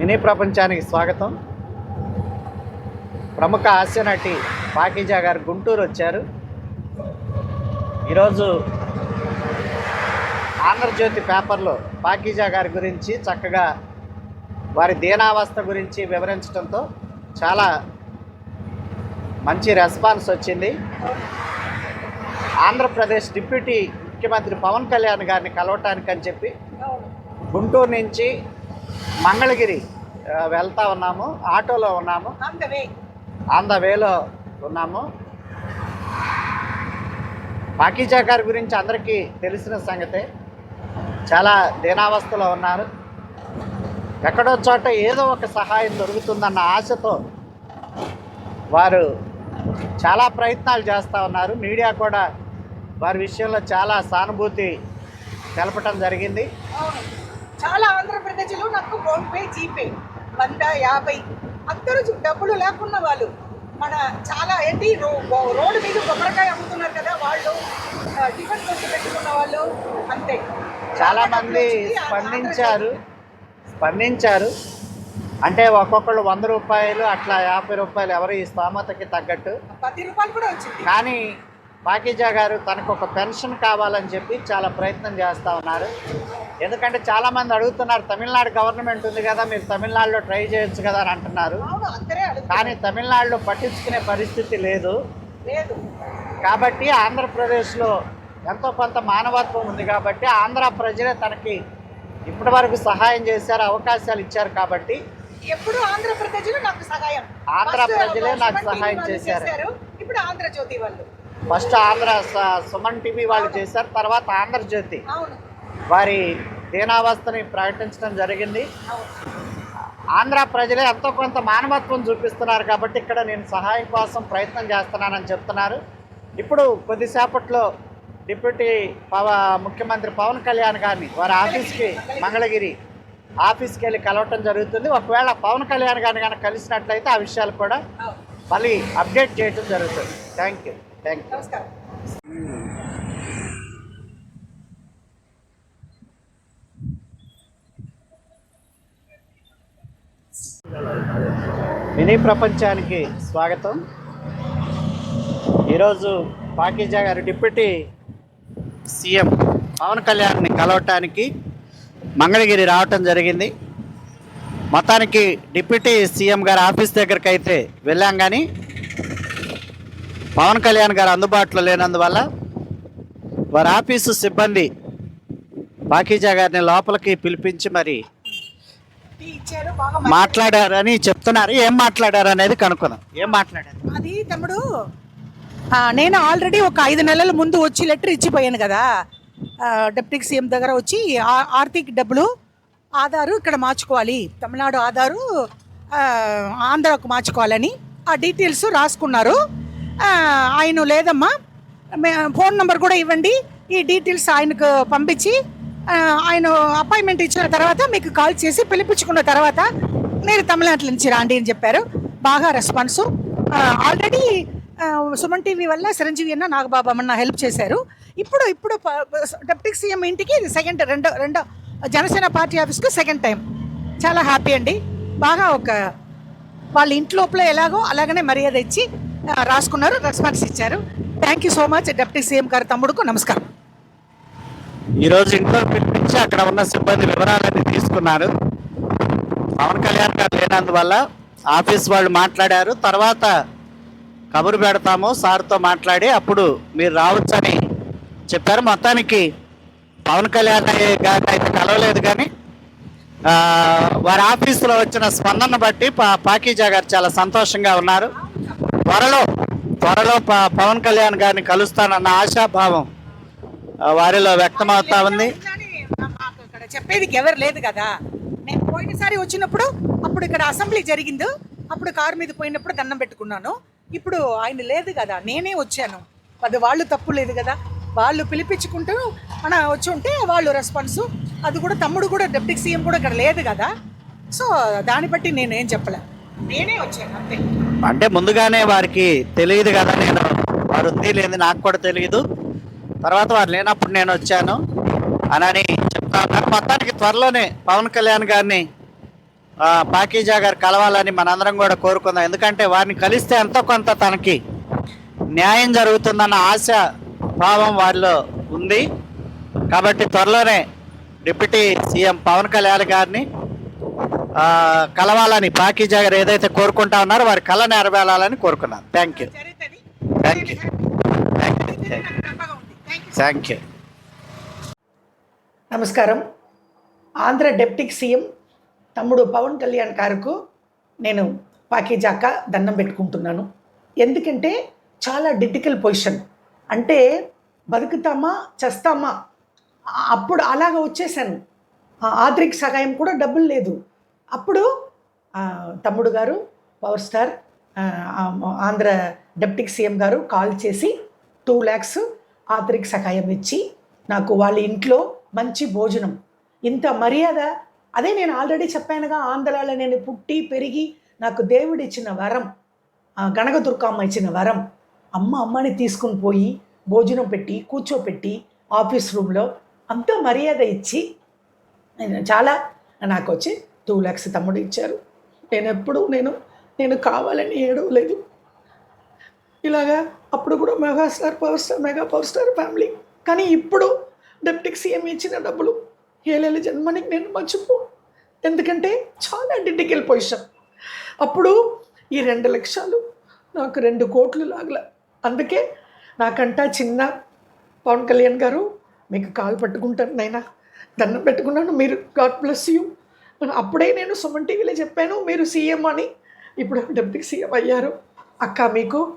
Mini ప్రపంచానికి స్వాగతం. ప్రముఖ హాస్య నటి పాకీజా గారు గుంటూరు వచ్చారు. ఈరోజు ఆంధ్రజ్యోతి పేపర్లో పాకీజా గారి గురించి చక్కగా వారి దీనావస్థ గురించి వివరించడంతో చాలా మంచి రెస్పాన్స్ వచ్చింది. ఆంధ్రప్రదేశ్ డిప్యూటీ ముఖ్యమంత్రి పవన్ కళ్యాణ్ గారిని కలవటానికని చెప్పి గుంటూరు నుంచి మంగళగిరి వెళ్తా ఉన్నాము. ఆటోలో ఉన్నాము. ఆన్ ద వేలో ఉన్నాము. పాకీజా గారి గురించి అందరికీ తెలిసిన సంగతే చాలా దీనావస్థలో ఉన్నారు. ఎక్కడో చోట ఏదో ఒక సహాయం దొరుకుతుందన్న ఆశతో వారు చాలా ప్రయత్నాలు చేస్తూ ఉన్నారు. మీడియా కూడా వారి విషయంలో చాలా సానుభూతి తెలపటం జరిగింది. చాలా ఆంధ్రప్రదేశ్లో నాకు ఫోన్ పే జీపే వంద యాభై అందరూ డబ్బులు లేకున్న వాళ్ళు మన చాలా ఏంటి రో- రోడ్డు మీద కొబ్బరికాయ అమ్ముతున్నారు కదా వాళ్ళు టిఫిన్ కొట్టు పెట్టుకున్న వాళ్ళు అంతే. చాలా మంది స్పందించారు. స్పందించారు. అంటే ఒక్కొక్కళ్ళు వంద రూపాయలు అట్లా యాభై రూపాయలు ఎవరు ఈ స్తోమతకి తగ్గట్టు. పది రూపాయలు కూడా వచ్చింది. కానీ పాకీజా గారు తనకు ఒక పెన్షన్ కావాలని చెప్పి చాలా ప్రయత్నం చేస్తూ ఉన్నారు. ఎందుకంటే చాలామంది అడుగుతున్నారు తమిళనాడు గవర్నమెంట్ ఉంది కదా మీరు తమిళనాడులో ట్రై చేయొచ్చు కదా అని అంటున్నారు. కానీ తమిళనాడులో పట్టించుకునే పరిస్థితి లేదు. లేదు. కాబట్టి ఆంధ్రప్రదేశ్లో ఎంతో కొంత మానవత్వం ఉంది కాబట్టి ఆంధ్ర ప్రజలే తనకి ఇప్పటి వరకు సహాయం చేశారు అవకాశాలు ఇచ్చారు కాబట్టి ఎప్పుడు ఆంధ్రప్రదేశ్లో నాకు సహాయం. ఆంధ్ర ప్రజలే నాకు సహాయం చేశారు. ఇప్పుడు ఆంధ్రజ్యోతి వాళ్ళు. ఫస్ట్ ఆంధ్ర సుమన్ టీవీ వాళ్ళు చేశారు తర్వాత ఆంధ్రజ్యోతి అవును. వారి దీనావస్థని ప్రకటించడం జరిగింది. ఆంధ్ర ప్రజలే ఎంతో కొంత మానవత్వం చూపిస్తున్నారు కాబట్టి ఇక్కడ నేను సహాయం కోసం ప్రయత్నం చేస్తున్నానని చెప్తున్నారు. ఇప్పుడు కొద్దిసేపట్లో డిప్యూటీ పవ ముఖ్యమంత్రి పవన్ కళ్యాణ్ గారిని వారి ఆఫీస్కి మంగళగిరి ఆఫీస్కి వెళ్ళి కలవటం జరుగుతుంది. ఒకవేళ పవన్ కళ్యాణ్ గారిని కనుక కలిసినట్లయితే ఆ విషయాలు కూడా మళ్ళీ అప్డేట్ చేయటం జరుగుతుంది. థ్యాంక్ యూ థ్యాంక్ యూ నమస్కారం మినీ ప్రపంచానికి స్వాగతం. ఈరోజు పాకీజా గారు డిప్యూటీ సీఎం పవన్ కళ్యాణ్ని కలవటానికి మంగళగిరి రావటం జరిగింది. మొత్తానికి డిప్యూటీ సీఎం గారి ఆఫీస్ దగ్గరికి అయితే వెళ్ళాం కానీ పవన్ కళ్యాణ్ గారు అందుబాటులో లేనందువల్ల వారి ఆఫీసు సిబ్బంది పాకీజా గారిని లోపలికి పిలిపించి మరి మాట్లాడారని చెప్తున్నారు. ఏం మాట్లాడారు అనేది కనుక్కుందాం. ఏం మాట్లాడారు? అది తమ్ముడు నేను ఆల్రెడీ ఒక ఐదు నెలల ముందు వచ్చి లెటర్ ఇచ్చిపోయాను కదా. డిప్యూటీ సీఎం దగ్గర వచ్చి ఆర్థిక డబ్బులు ఆధారు ఇక్కడ మార్చుకోవాలి. తమిళనాడు ఆధారు ఆంధ్రాకు మార్చుకోవాలని ఆ డీటెయిల్స్ రాసుకున్నారు. ఆయన లేదమ్మా ఫోన్ నెంబర్ కూడా ఇవ్వండి. ఈ డీటెయిల్స్ ఆయనకు పంపించి ఆయన అపాయింట్మెంట్ ఇచ్చిన తర్వాత మీకు కాల్ చేసి పిలిపించుకున్న తర్వాత మీరు తమిళనాడు నుంచి రాండి అని చెప్పారు. బాగా రెస్పాన్సు ఆల్రెడీ సుమన్ టీవీ వల్ల చిరంజీవి అన్న నాగబాబు అన్న హెల్ప్ చేశారు. ఇప్పుడు ఇప్పుడు డిప్యూటీ సీఎం ఇంటికి సెకండ్ రెండో రెండో జనసేన పార్టీ ఆఫీస్కి సెకండ్ టైం చాలా హ్యాపీ అండి. బాగా ఒక వాళ్ళ ఇంట్లోపల ఎలాగో అలాగనే మర్యాద ఇచ్చి రాసుకున్నారు రెస్పాన్స్ ఇచ్చారు. Thank you so much deputy CM గారి తమ్ముడుకు నమస్కారం. ఈరోజు ఇంట్లో పిలిపించి అక్కడ ఉన్న సిబ్బంది వివరాలన్నీ తీసుకున్నారు. పవన్ కళ్యాణ్ గారు లేనందువల్ల ఆఫీస్ వాళ్ళు మాట్లాడారు. తర్వాత కబురు పెడతాము సార్తో మాట్లాడి అప్పుడు మీరు రావచ్చని చెప్పారు. మొత్తానికి పవన్ కళ్యాణ్ గారిని అయితే కలవలేదు కానీ వారి ఆఫీసులో వచ్చిన స్పందన బట్టి పా పాకీజా గారు చాలా సంతోషంగా ఉన్నారు. త్వరలో త్వరలో ప- పవన్ కళ్యాణ్ గారిని కలుస్తానన్న ఆశాభావం వారిలో వ్యక్తమవుతా ఉంది. చెప్పేది ఎవరు లేదు కదా. నేను పోయినసారి వచ్చినప్పుడు అప్పుడు ఇక్కడ అసెంబ్లీ జరిగింది. అప్పుడు కారు మీద పోయినప్పుడు దండం పెట్టుకున్నాను. ఇప్పుడు ఆయన లేదు కదా నేనే వచ్చాను. అది వాళ్ళు తప్పు లేదు కదా. వాళ్ళు పిలిపించుకుంటూ మన వచ్చి ఉంటే వాళ్ళు రెస్పాన్స్ అది కూడా తమ్ముడు కూడా డిప్యూటీ సీఎం కూడా ఇక్కడ లేదు కదా. సో దాన్ని బట్టి నేనేం చెప్పలే. నేనే వచ్చాను అంతే. అంటే ముందుగానే వారికి తెలియదు కదా నేను. వారు ఉంది లేదు నాకు కూడా తెలియదు. తర్వాత వారు లేనప్పుడు నేను వచ్చాను. అని చెప్తా ఉన్నారు. మొత్తానికి త్వరలోనే పవన్ కళ్యాణ్ గారిని పాకీజా గారు కలవాలని మనందరం కూడా కోరుకుందాం. ఎందుకంటే వారిని కలిస్తే ఎంతో కొంత తనకి న్యాయం జరుగుతుందన్న ఆశ భావం వారిలో ఉంది. కాబట్టి త్వరలోనే డిప్యూటీ సీఎం పవన్ కళ్యాణ్ గారిని కలవాలని పాకీజా గారు ఏదైతే కోరుకుంటా ఉన్నారో వారి కళ నెరవేరాలని కోరుకున్నాను. Thank you thank you thank you thank you నమస్కారం. ఆంధ్ర డెప్యూటీ సీఎం తమ్ముడు పవన్ కళ్యాణ్ గారుకు నేను పాకీజాక దండం పెట్టుకుంటున్నాను. ఎందుకంటే చాలా డిటికల్ పొజిషన్. అంటే బతుకుతామా చేస్తామా? అప్పుడు అలాగ వచ్చేసాను. ఆద్రిక్ సహాయం కూడా డబ్బులు లేదు. అప్పుడు తమ్ముడు గారు power star Andhra deputy CM గారు కాల్ చేసి టూ ల్యాక్స్ ఆర్థిక సహాయం ఇచ్చి నాకు వాళ్ళ ఇంట్లో మంచి భోజనం. ఇంత మర్యాద? అదే నేను ఆల్రెడీ చెప్పానుగా ఆంధ్రాలో నేను పుట్టి పెరిగి నాకు దేవుడు ఇచ్చిన వరం ఆ గణకదుర్గమ్మ ఇచ్చిన వరం. అమ్మ అమ్మని తీసుకుని పోయి భోజనం పెట్టి కూర్చోపెట్టి ఆఫీస్ రూమ్లో అంత మర్యాద ఇచ్చి చాలా నాకు వచ్చి టూ ల్యాక్స్ తమ్ముడు ఇచ్చారు. నేను ఎప్పుడు నేను నేను కావాలని ఏడవలేదు. ఇలాగా అప్పుడు కూడా megastar power star mega power star family. కానీ ఇప్పుడు డెప్టిక్ సీఎం ఇచ్చిన డబ్బులు ఏలేళ్ళ జన్మనికి నేను మర్చిపో. ఎందుకంటే చాలా డిటికల్ పొజిషన్. అప్పుడు ఈ రెండు లక్షలు నాకు రెండు కోట్లు లాగల. అందుకే నాకంట చిన్న పవన్ కళ్యాణ్ గారు మీకు కాలు పట్టుకుంటాను నైనా దండం పెట్టుకున్నాను మీరు గాడ్ బ్లెస్ యూ. అప్పుడే నేను సుమన్ టీవీలో చెప్పాను మీరు సీఎం అని. ఇప్పుడు డెప్యూటీ సీఎం అయ్యారు. అక్క మీకు